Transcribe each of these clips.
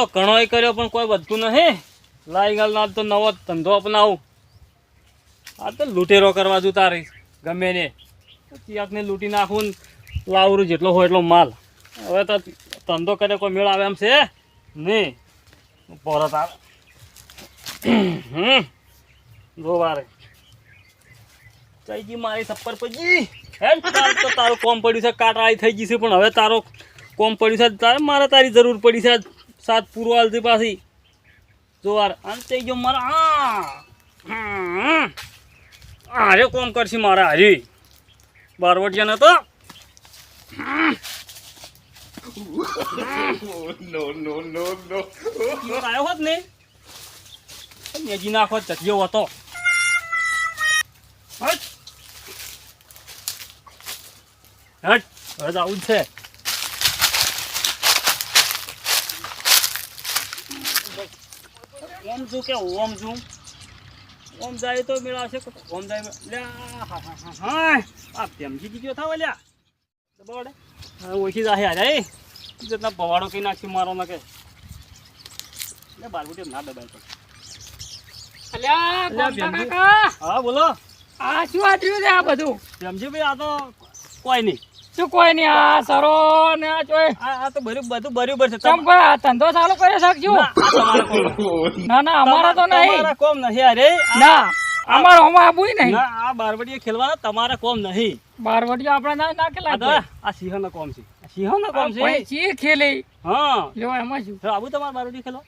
તો ઘણોય કર્યો, પણ કોઈ વધતું નહીં. લાઈ ગાલ ના તો નવો ધંધો અપનાવું. આ તો લૂંટેરો કરવા જુ તારી ગમે ને. ચિયાકને લૂંટી નાખું લાવરું જેટલો હોય એટલો માલ. હવે તો ધંધો કરે કોઈ મેળ આવે એમ છે? નહીં પરત આવે. હમ. જો વારે. જયજી મારી થપ્પર પડી. હેડ તો તારું કોમ પડ્યું છે, કાટાળી થઈ ગઈ છે, પણ હવે તારો કોમ પડ્યું છે, તારે મારે તારી જરૂર પડી છે. સાત પૂરો હાલતી પાછી. જોવાર અંતે ગયો મારા હારે કોમ કરશે મારા હારી. બારવટિયા નતો આવ્યો હોત ને મેજી નાખો ચટિયો હતો. હટ. હટ હવે આવું જ છે. ઓમ છું કે ઓમ છું? ઓમ જાય તો મેળાશે કે ઓમ જાય લ્યા હા હા હા હા આ પ્રેમજી જીગ્યો થાવ લ્યા. દબાવડે. ઓળખી જાહે જાય જતના પવાડો કઈ નાખી મારો ના કે. લે બારબુટી ના દબાય તો. અલ્યા કાકા. હા બોલો. આ શું આટલું છે આ બધું? પ્રેમજી ભાઈ આ તો કોઈ નહીં. શું કોઈ નહીં આ સરો ને આ ચોય. આ આ તો બરું બધું બરોબર છે. ચમ કોઈ આ ધંધો ચાલુ કરી શકજો ના, અમારા તો નહીં. તમારા કોમ નહીં અરે આ- ના અમારો હમણાં આબુય નહીં. ના આ બારવટીએ ખેલવાના તમારા કોમ નહીં બારવટીઓ આપણે ના ના આ આ સિંહનો કોમ છે. આ સિંહનો કોમ છે? પછી ખેલી. હા. લો એમાં શું આબુ તમારે બારવટી ખેલો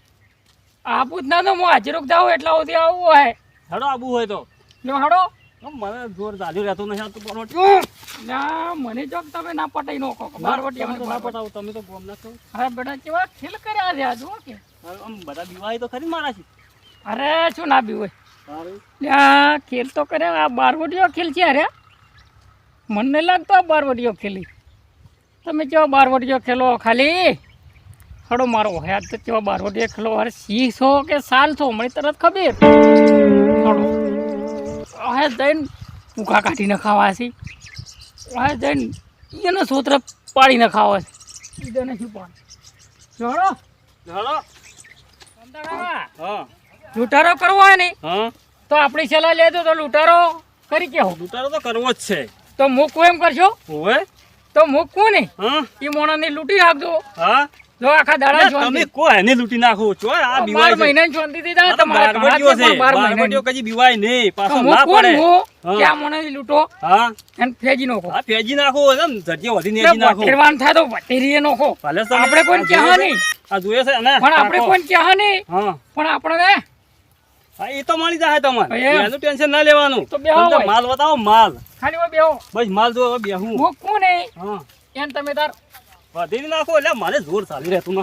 આબુ જ ના તો હું હાજરોક જાઉં એટલા સુધી આવું હોય. હડો આબુ હોય તો. લો હડો. મને જોર ચાલ્યું રહેતું નથી આવતું બારવટી ના મને જો તમે ના પટાઈ નો કહો બારવટી તમે ના પટાવો તમે તો ગોમ ના છો અરે બેટા કેવા ખેલ કર્યા છે આ જુઓ કે આમ બધા દિવાળી તો ખરી મારા છે. અરે શું ના બી હોય? સારું. આ ખેલ તો કરે આ બારવટીઓ ખેલ છે અરે. મને લાગતો આ બારવટીઓ ખેલી. તમે કેવા બારવટીઓ ખેલો ખાલી? હડો મારો હયાત તો કેવા બારવટીઓ ખેલો. અરે સી છો કે સાલ છો? મને તરત ખબર. હડો. હવે જઈને ભૂખા કાઢીને ખાવા છે. હવે જઈને એને સોત્ર પાડીને ખાવા છે. બીજાને શું પાડ? જોડો. જોડો. લૂંટારો કરવો હોય ને તો આપણી સલાહ લેજો તો લૂંટારો કરી કેવો લૂંટારો તો કરવો જ છે. તો મૂકવું એમ કરશો? હોય તો મૂકવું ને. એ એ મોણાને લૂંટી નાખજો. હા. જો આખા દાડા અલ્યા, તમે કોઈ એને લૂંટી નાખો? છો આ બીવાય છે. મહિનાની શાંતિથી જાય આ તો તમારે બારવટીઓ ઘણા છે છે. બાર બારવટીઓ મહિનાની. બીવાય નહીં. પાછો ના પડે. હું? હા. કે આ હા. અને ફેજી નાખો. આ ફેજી નાખો. એમ જગ્યા વધીને એટલે નાખો. વટેરવાન થાય તો વટેરીએ નાખો. આપણે કોઈને કહેવા નહીં? આ જોઈએ છે. ને પણ આપણે નાખો. કહેવા નહીં? હા. પણ આપણે એ તો મળી જાય તમારે એનું ટેન્શન ના લેવાનું. તો. માલ બતાવો માલ. ખાલી બેહો. બસ માલ જો બેહું. નહીં? એમ તમે તાર વધી નાખો એટલે મારે જોર ચાલી રહેતું.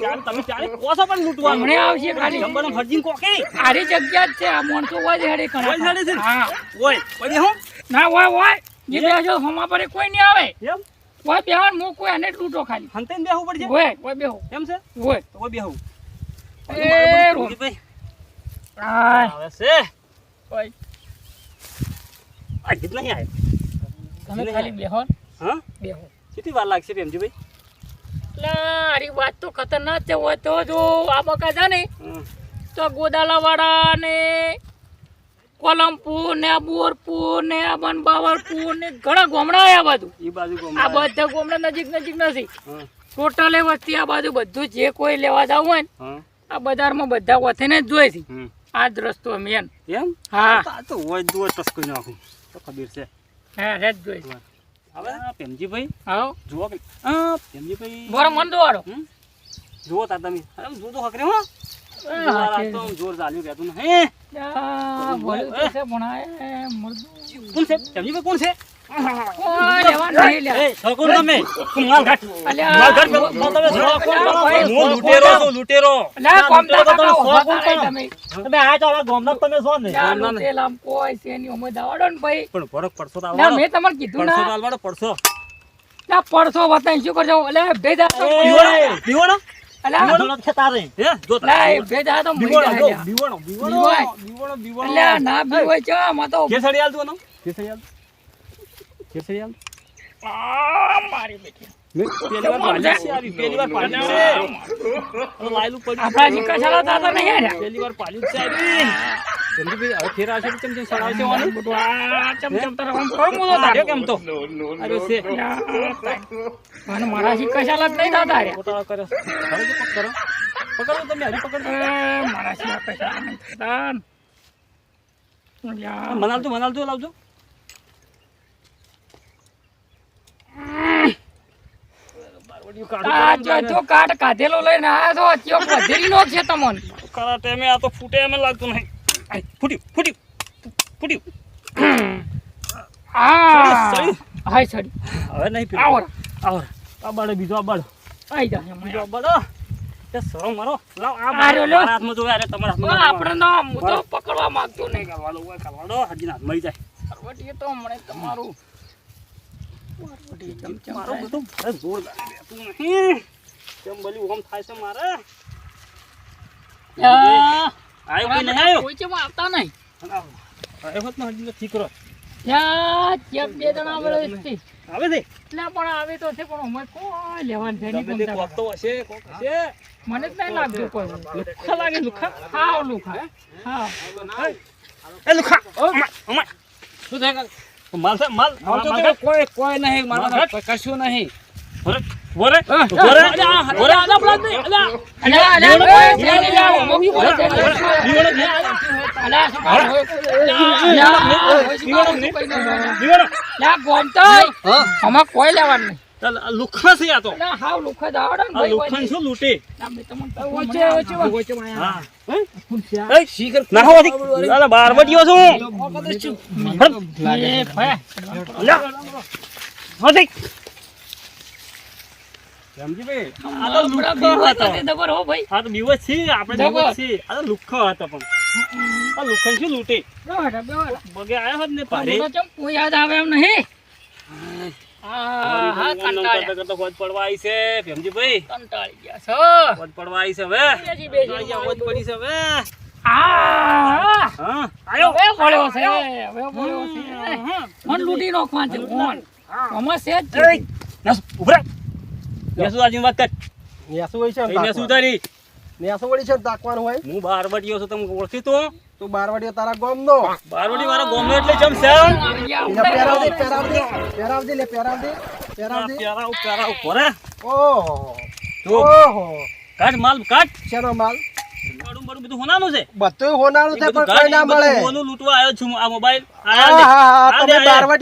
ચાલ, તમે ચાલે કોસો પણ લૂંટવા હમણાં આવશે ખાલી જંબરનો ફરજીન કોકે આરી જગ્યા જ છે આ માણસો હોય છે હેડે હોય છે? હા ઓય પછી હું ના હોય હોય જે બેસો હમા પર કોઈ નહીં આવે એમ કોઈ બેહણ મૂક કોઈ અને લૂંટો ખાલી હંતે બેહવું પડશે હોય કોઈ બેહો એમ છે હોય તો કોઈ બેહવું એ રોજી ભાઈ આવે છે હોય આ કેટલા નહીં આવે તમે ખાલી બેહો હા? બેહો. કેટલી વાર લાગશે પ્રેમજીભાઈ એટલે આરી વાત તો ખતરનાક છે હોય તો જો આ બકા છે ને તો ગોદાલાવાડા ને કોલમપુર ને બોરપુર ને બનબાવરપુર ને ઘણા ગોમડા આ બાજુ. આ બધા ગોમડા નજીક નજીક નથી. ટોટલે વસ્તી આ બાજુ બધું જે કોઈ લેવા જવું હોય ને આ બજારમાં બધા વથીને જ જોઈ છે. આ જ રસ્તો મેન. એમ? હા. તો હોય દુર ટસકોઈ નાખું. તો ખબર છે. હા રે જ જોઈ. હવે? આ પ્રેમજીભાઈ? હા. જુઓ કે હા. પ્રેમજીભાઈ. બોરો મન દોડો? જુઓ તા તમે. અરે જો તો હકરે હો. આ તો આમ જોર ચાલ્યું રહેતું ને હે? બોલ્યું છે પણ આ કોણ છે? પ્રેમજીભાઈ કોણ છે? પડશો તો અલ્યા, આવવાનો. મેં તમને કીધું પડશો તો ના આવવાનો પડશો. અલ્યા, પડશો બતાવી શું કરજો અલ્યા, ભેજ અલ્યા, ના બીવાય છે, આમાં સરી આલ. મારી બેટી. ફેર મારા જીકા ચાલો જ નહીં થતા પકડો. પકડો તમે હરી પકડો. મારા જીકા ચાલો નહીં થતા. યા, મનાલજો મનાલજો લાવજો આ જો કાટ કાઢેલો લઈને આયા છો ચિયો વધેરી નો છે તમોન? ખરા ટાઈમે આ તો ફૂટે એમ લાગતું નહીં. ફૂટ્યું ફૂટ્યું ફૂટ્યું. આ! હાય સડી હવે નહીં પીવું. આવો. આવો. આ બાળો બીજો આ બાળો. આઈ જા. બીજો આ બાળો. સરો મારો. લાવ આ આ બાળો. રહ્યો લ્યો. મારા હાથમાં જોવે અરે તમારા હાથમાં આપણે ના હું તો પકડવા માંગતો નહીં. કરવાડો હોય કરવાડો. ના મળી જાય. કરવટીએ તો હમણાં તમારું મારો થાય. બધું ભલે રહેતું નહીં કેમ બોલ્યું? ઓમ થાય છે મારે? યા, કોઈ નહીં આયો? કોઈ ચમ આવતા નહીં. આયો હોત ને હજી તો ઠીક રહો બે જણા વળે આવે છે. એટલે પણ આવે તો છે પણ અમે કોઈ લેવાનું છે નહીં ગમે તે ગમતા. કોક તો હશે કોક હશે. મને જ નહીં લાગતું કોઈ. લુખા લાગે લુખા? હાવ લુખા. હા. એ અમાય શું થાય? માલ છે માલ માલ કોઈ કોઈ નહીં મારા મારા કશું નહીં વરે વરે હા, વરે અલ્યા, વરે અલ્યા, અલ્યા, અલ્યા, અલ્યા, અલ્યા, લીવડો, અલ્યા, અલ્યા, અલ્યા, મમ્મી બોલે છે. અલ્યા, શું કરો? અલ્યા, લીવડો, શું કહી દો? લીવડો. અલ્યા, ગોમતાઈ, આમાં કોઈ લેવાનું નહીં ચાલ, આ લુખ્ખા છે આ તો. અલ્યા, હાવ લુખા જ આવડે ને આ ભાઈ, લુખ્ખાને ભાઈ. શું લૂંટે? આ બે તમને તો વચ્ચે, મને વચ્ચે, આવડે. વચ્ચે માં હા. આયા. એ શીખર ના હોવાથી અલા બારવટીયો છું. એ ભાઈ, અલ્યા હોતી સમજીભાઈ આ તો આપણા લુખ્ખો બીવા હતો. તો તે દબર હો ભાઈ. આ તો બીવો છે આપણે બીવો જ છે. આ તો લુખ્ખો હતો પણ. આ લુખ્ખાને શું લૂંટે? બેહો હેઠા, બેહો હેઠા. બગે આયો હોત ને પારે મોટો ચમ કોઈ યાદ આવે એમ નહીં. હા. હા કંટાળ્યા. કરતા હોજ પડવા આવી છે. ભીમજીભાઈ કંટાળી ગયા છો. હોજ પડવા આવી છે હવે. બેસી બેસી અહીંયા પડી છે હવે. હા. હા આયો હવે પડ્યો છે હવે પડ્યો છે. મન લૂંટી નાખવા છે કોણ આમાં છે. જ નસ ઉભરા. નેસુ વાત કર. નેસો હોય છે ને એ નેસુ તાકવાનું. વળી છે ને તાકવાનું હોય. હું બારવટીયો છું તમે ઓળખી તો તું બારવાડીઓ તારા ગામનો. બારવાડી મારા ગોમ એટલે જમ છે એટલે પહેરાવજે લે પહેરાવજે. ઓહો. ઓહો. કાઢ માલ કાઢ. શેનો માલ? મારું મારું બધું હોનાનું છે. બધું હોનારું છે પણ કોઈ ના મળે. હોનું લૂંટવા આવ્યો છું આ મોબાઈલ. હા હા હા તમે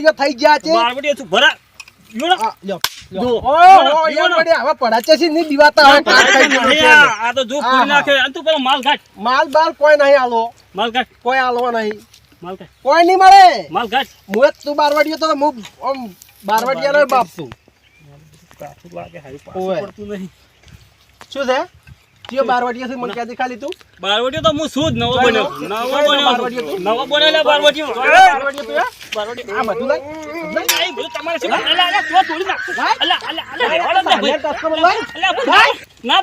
આ થઈ ગયા છે. બારવટીયો છું. ભરા. યોડો. જો. ઓહો યાર વળી હવે પડાચે છે નહીં દીવાતા હવે કાટ થઈ ગયું આ, આ તો જો હા, નાખે અને તું પેલો માલ માલ બાલ કોઈ નહીં આલો. માલ કોઈ આલો નહીં. માલ કોઈ નહીં મળે. માલ હું તું બારવાડીઓ તો હું આમ બારવાડીયાનો બાપ છું કાઠું લાગે હાઈ. પાછું પડતું નહીં શું છે કયો બારવાડીયો છે મને ક્યાંથી ખાલી તું બારવટીયો તો હું છું જ નવો બન્યો નવો? બન્યો બારવટીયો નવો બન્યો લે બારવટીયો બારવાડીયો તું બારવટીયો. આ બધું લઈ બધું તમારે શું? અલા, અલા, તો તોડી નાખ. અલા અલા, અલા, અલા. અલા, ભાઈ. ના,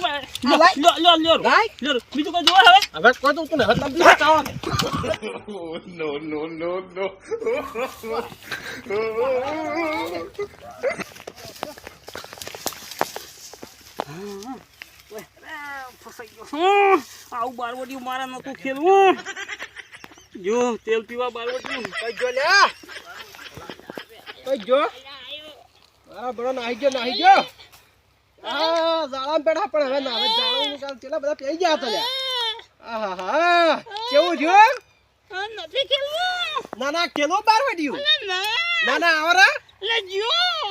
લ્યો, લ્યો. લાય. લ્યો. બીજું કોઈ જોવે હવે હવે કોઈ તો તું ને હવે તમે બચાવો. હમ, આવું બારવટીયું મારા નતું ખેલવું જો તેલ પીવા બારવટીયું કઈ જો લે કઈ જો બરાબર નાહી ગયો નાહી ગયો હા જાળામાં બેઠા પણ હવે ના હવે જાળો કેટલા બધા પી ગયા હતા કેવું થયું ના ના કેલો બાર વાડ્યું. ના. ના આવરા.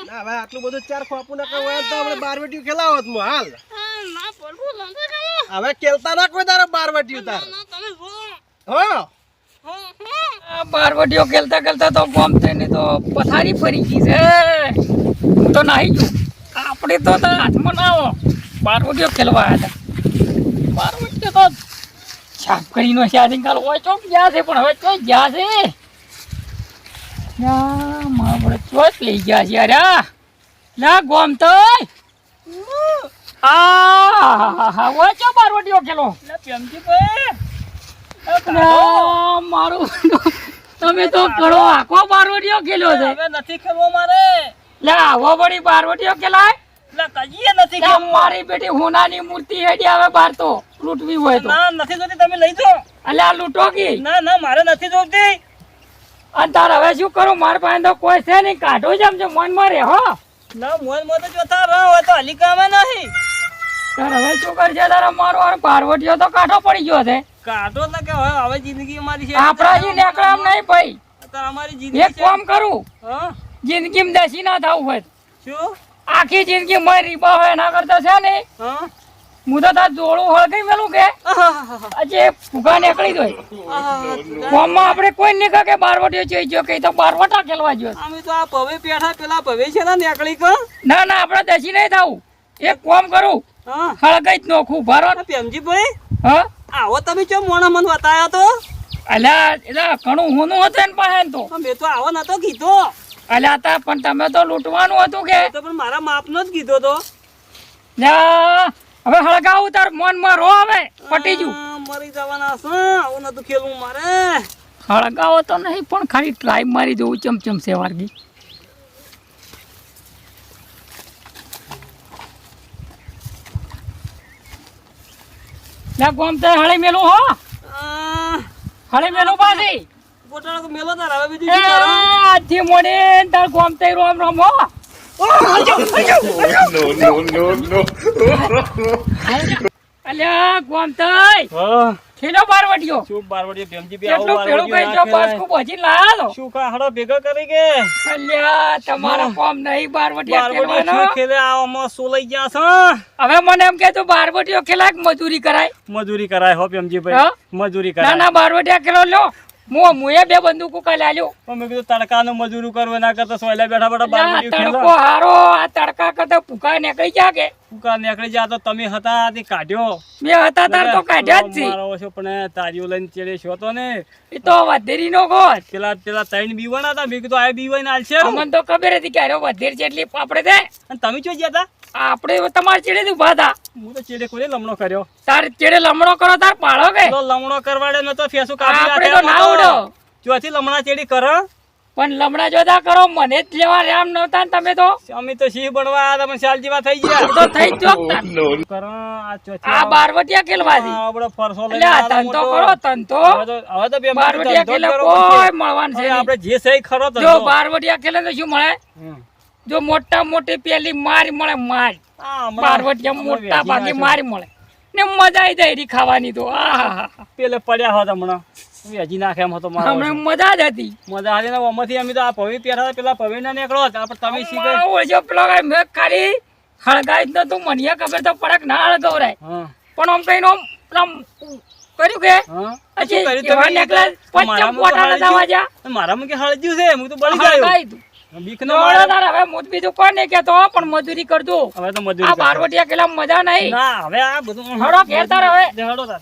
ના હવે આટલું બધું ચાર ખોપું ના કહું તો આપણે બાર ખેલાવત મો હાલ. હવે ખેલતા ના કોઈ તારે બાર વાટ્યું તાર. હો? બારવટીઓ ખેલતા ખેલતા તો ગોમ થઈને તો પથારી ફરી ગઈ છે. હું તો નાહી ગયું. આપણે તો તો હાથમાં ના આવો. બારવટીઓ ખેલવા આવ્યા હતા. બારવટીઓ તો છાપ કરીને શાદી કાલ હોય ગયા છે પણ હવે ચોક ગયા છે. મારા લઈ ગયા છે અરે. લા ગોમ તો. હોય ચો બારવટીઓ ખેલો. મારું. તમે તો ઘણો આખો બારવટીઓ ખેલ્યો છે. નથી ખેલવો મારે. લે આવો પડી બારવટીઓ ખેલાય. એટલે કજીએ નથી કે મારી બેટી હોનાની મૂર્તિ હેડી આવે બહાર તો લૂંટવી હોય તો. ના નથી જોતી તમે લઈ જો અલે આ લૂંટો કી? ના ના મારે નથી જોતી. અને તાર હવે શું કરું? મારા પાસે તો કોઈ છે નહીં. કાઢો જ આમ છે મનમાં મારે હો. ના મોજ મોજ જોતા રહો હોય તો હલી કામે નહીં તાર હવે શું કરશે તારા મારો આ પારવટીઓ તો કાઢો પડી ગયો છે. કાઢો તો કે હવે હવે જિંદગી અમારી છે. આપણા જી નેકળામ નહીં ભાઈ. તાર અમારી જિંદગી એક કામ કરું. હા. જિંદગીમાં દસી ના થવું હોય શું? આખી જિંદગી મય રીબા હોય એના કરતા છે ને હા? તો તાર જોડું હળગઈ મેલું કે આજે ફુગા નીકળી દોય ફોર્મમાં આપણે કોઈ નહીં કહે કે બારવટીઓ જોઈ ગયો કે તો બારવટા ખેલવા ગયો. અમે તો આ ભવે પેઠા પેલા ભવે છે ને નીકળી ક ના ના આપણે દસી નહીં થાવું. એક કોમ કરું. હા? હળગાઈ જ નોખું ભરો પેમજી ભાઈ હા? આવો તમે ચો મોણા મન બતાયા તો? અલ્યા એટલે ઘણું હોનું હતું એને પાસે તો. મેં તો આવો નતો કીધો. અલ્યા તા પણ તમે તો લૂંટવાનું હતું કે. તો પણ મારા માપનો જ કીધો તો. હવે હળગાવું તાર મનમાં રો હવે પટી જુ. મરી જવાના છે આવું નતું ખેલવું મારે. હળગાવો તો નહીં પણ ખાલી ટ્રાય મારી દઉં ચમચમ સેવારગી લ્યા, ગોમતે હળી મેલું હો. હળી મેલું પાછી. ગોટાળો તો મેલો તાર હવે બીજું શું કરું? આજથી મોડી તાર ગોમતે રોમ રોમ હો. અલ્યા ગોમતાઈ હા. ખેલો બારવટીયો શું બારવટીયો પ્રેમજીભાઈ આવો કેટલું પેલું જો બસ ખૂબ હજી લાયા શું કા હળો ભેગા કરી કે? અલ્યા તમારો કોમ નહીં બારવટીયા બારવટીયો શું ખેલે આવામાં શું લઈ ગયા છે હવે મને એમ કે તું બારવટીયો ખેલાય મજૂરી કરાય? મજૂરી કરાય હો પ્રેમજીભાઈ ભાઈ મજૂરી કરાય. ના બારવટીયા ખેલો લો હું મુએ બે બંદૂકો કાલે આલ્યો. મેં કીધું તડકાનું મજૂરી કરવું ના કરતા સોયલા બેઠા બેઠા તડકો હારો આ તડકા કરતા ભૂકા નીકળી જા કે ફૂકા નીકળી જા તો તમે હતા તે કાઢ્યો. મે હતા તાર તો કાઢ્યા જ છે. મારો છો પણ તારીઓ લઈને ચડે છો તો ને. એ તો વધેરી નો ગોત પેલા પેલા ત્રણ બીવાના હતા મે કીધું આ બીવાઈ ને આલશે અમને તો ખબર હતી કે આરો વધેર છે એટલે આપણે તે અને તમે ચો ગયા હતા? આપણે તમાર ચેડે થી ઊભા હતા. હું તો ચેડે કોલે લમણો કર્યો? તાર ચેડે લમણો કરો તાર પાડો કે. તો લમણો કરવાડે નતો ફેસું કાપી આપણે તો ના ઉડો. ચોથી લમણા ચેડી કર પણ લમણા જોતા કરો મને જ લેવા રામ નહોતા ને તમે તો. અમે તો સિંહ બનવા આવ્યા તમે પણ શાલ જેવા થઈ ગયા? તો થઈ જ આ બારવટિયા કેલવાથી. આ ફરસો લઈ આ આવ્યા કરો ધંધો. હવે તો હવે તો બે બારવટિયા કેલે કોઈ મળવાનું છે આપણે જે સહી ખરો જો ધંધો. બારવટિયા કેલે તો શું મળે? જો મોટા મોટી પેલી મારી મળે માર. આ બારવટિયા મોટા ભાગે મારી મળે. ને મજા આવી જાય ખાવાની તો. આ પેલે પડ્યા હોત હમણાં. વેચી નાખે એમ હતો મારો હમણાં મજા જ હતી. મજા આવી ને આમાંથી અમે તો આ પવી પહેરા પેલા પવી ના નીકળો હતા. પણ તમે શીખે મારો પેલો મેં ખાલી હળગાઈ જ નતું. મને ખબર તો પડક ના હળગવરાય. પણ આમ કઈ આમ આમ કર્યું કે? પછી એવા તમે? necklace પચ્ચમ મારામાં તો પોતાના હળગ્યું. દાવા જા. મારામાં કે હળગ્યું છે? હું તો બળી ગયો બીક નો જોડો તાર હવે હું બીજું કોઈ નહીં કહેતો પણ મજૂરી કરજો. હવે તો મજૂરી કરશે. બારવટિયા કેલા મજા નહીં. ના હવે આ બધું હળો ઘેર તાર હવે. તાર.